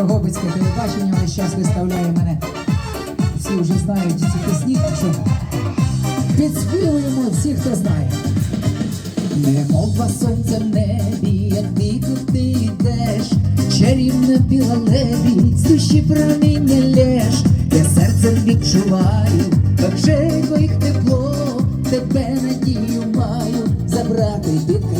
Дрогобицьке телебачення весь час виставляє мене. Всі вже знають ці пісні, що підспівуємо всі, хто знає. Немов два сонця в небі, як ти куди йдеш, чарівна біла лебідь, з душі проміння лєш, я серцем відчуваю, так живо їх тепло, тебе надію маю, забрати під.